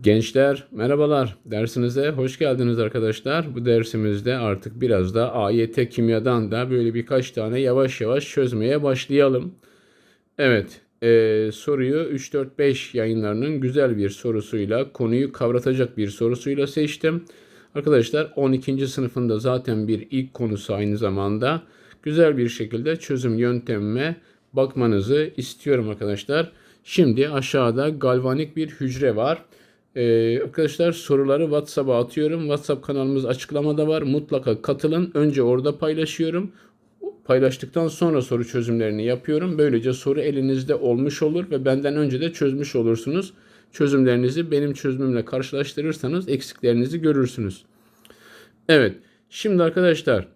Gençler merhabalar. Dersinize hoş geldiniz arkadaşlar. Bu dersimizde artık biraz da AYT kimyadan da böyle birkaç tane yavaş yavaş çözmeye başlayalım. Evet, e, soruyu 3-4-5 yayınlarının güzel bir sorusuyla, konuyu kavratacak bir sorusuyla seçtim. Arkadaşlar 12. sınıfında zaten bir ilk konusu aynı zamanda. Güzel bir şekilde çözüm yöntemime bakmanızı istiyorum arkadaşlar. Şimdi aşağıda galvanik bir hücre var. Ee, arkadaşlar soruları WhatsApp'a atıyorum. WhatsApp kanalımız açıklamada var. Mutlaka katılın. Önce orada paylaşıyorum. Paylaştıktan sonra soru çözümlerini yapıyorum. Böylece soru elinizde olmuş olur ve benden önce de çözmüş olursunuz. Çözümlerinizi benim çözümümle karşılaştırırsanız eksiklerinizi görürsünüz. Evet. Şimdi arkadaşlar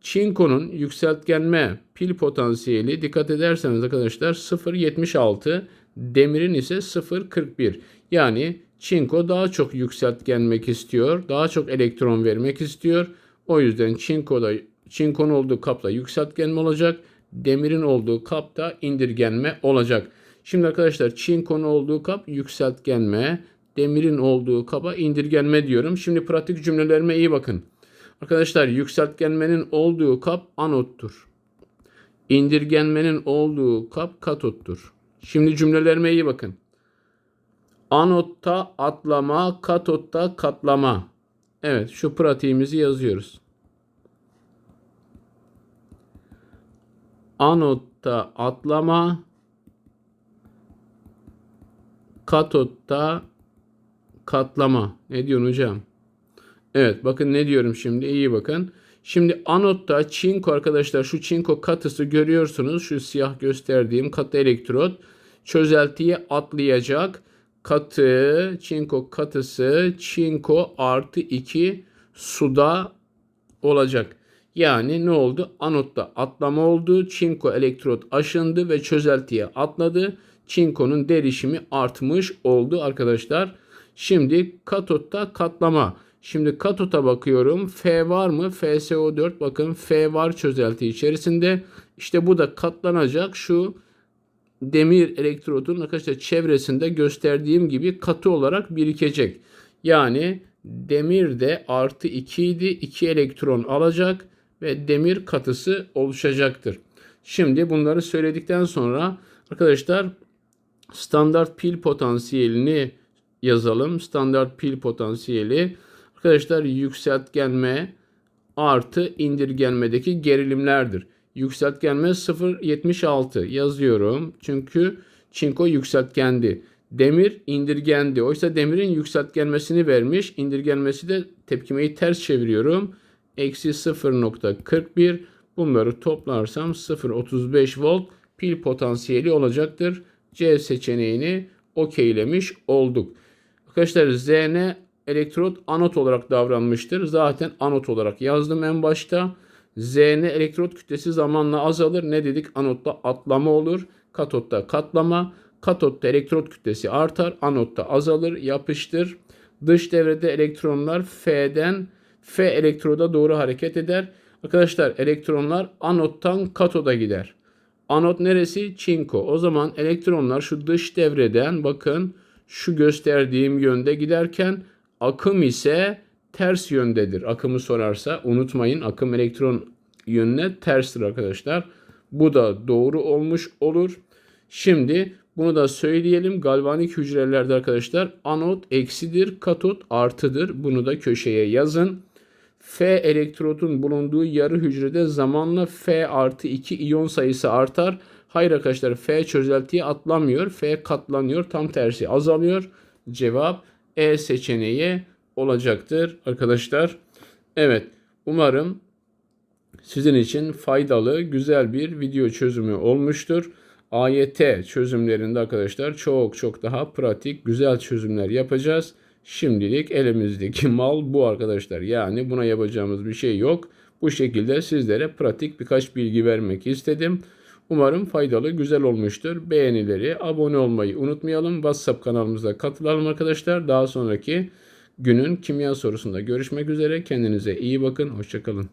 çinkonun yükseltgenme pil potansiyeli dikkat ederseniz arkadaşlar 0.76 demirin ise 0.41 yani çinko daha çok yükseltgenmek istiyor daha çok elektron vermek istiyor o yüzden çinkoda çinkonun olduğu kapta yükseltgenme olacak demirin olduğu kapta indirgenme olacak. Şimdi arkadaşlar çinkonun olduğu kap yükseltgenme demirin olduğu kaba indirgenme diyorum. Şimdi pratik cümlelerime iyi bakın. Arkadaşlar yükseltgenmenin olduğu kap anottur. İndirgenmenin olduğu kap katottur. Şimdi cümlelerime iyi bakın. Anotta atlama, katotta katlama. Evet şu pratiğimizi yazıyoruz. Anotta atlama, katotta katlama. Ne diyorsun hocam? Evet bakın ne diyorum şimdi iyi bakın. Şimdi anotta çinko arkadaşlar şu çinko katısı görüyorsunuz. Şu siyah gösterdiğim katı elektrot çözeltiye atlayacak. Katı çinko katısı çinko artı 2 suda olacak. Yani ne oldu? Anotta atlama oldu. Çinko elektrot aşındı ve çözeltiye atladı. Çinkonun derişimi artmış oldu arkadaşlar. Şimdi katotta katlama. Şimdi katota bakıyorum. F var mı? FSO4 bakın F var çözelti içerisinde. İşte bu da katlanacak. Şu demir elektrodun arkadaşlar çevresinde gösterdiğim gibi katı olarak birikecek. Yani demir de artı 2 idi. 2 elektron alacak ve demir katısı oluşacaktır. Şimdi bunları söyledikten sonra arkadaşlar standart pil potansiyelini yazalım. Standart pil potansiyeli arkadaşlar yükseltgenme artı indirgenmedeki gerilimlerdir. Yükseltgenme 0.76 yazıyorum. Çünkü çinko yükseltgendi. Demir indirgendi. Oysa demirin yükseltgenmesini vermiş. İndirgenmesi de tepkimeyi ters çeviriyorum. Eksi 0.41 bunları toplarsam 0.35 volt pil potansiyeli olacaktır. C seçeneğini okeylemiş olduk. Arkadaşlar Zn elektrot anot olarak davranmıştır. Zaten anot olarak yazdım en başta. Zn elektrot kütlesi zamanla azalır. Ne dedik? Anotta atlama olur. Katotta katlama. Katotta elektrot kütlesi artar. Anotta azalır. Yapıştır. Dış devrede elektronlar F'den F elektroda doğru hareket eder. Arkadaşlar elektronlar anottan katoda gider. Anot neresi? Çinko. O zaman elektronlar şu dış devreden bakın şu gösterdiğim yönde giderken akım ise ters yöndedir. Akımı sorarsa unutmayın akım elektron yönüne terstir arkadaşlar. Bu da doğru olmuş olur. Şimdi bunu da söyleyelim. Galvanik hücrelerde arkadaşlar anot eksidir, katot artıdır. Bunu da köşeye yazın. F elektrodun bulunduğu yarı hücrede zamanla F artı 2 iyon sayısı artar. Hayır arkadaşlar F çözeltiye atlamıyor. F katlanıyor. Tam tersi azalıyor. Cevap E seçeneği olacaktır arkadaşlar. Evet umarım sizin için faydalı güzel bir video çözümü olmuştur. AYT çözümlerinde arkadaşlar çok çok daha pratik güzel çözümler yapacağız. Şimdilik elimizdeki mal bu arkadaşlar. Yani buna yapacağımız bir şey yok. Bu şekilde sizlere pratik birkaç bilgi vermek istedim. Umarım faydalı, güzel olmuştur. Beğenileri, abone olmayı unutmayalım. WhatsApp kanalımıza katılalım arkadaşlar. Daha sonraki günün kimya sorusunda görüşmek üzere. Kendinize iyi bakın. Hoşçakalın.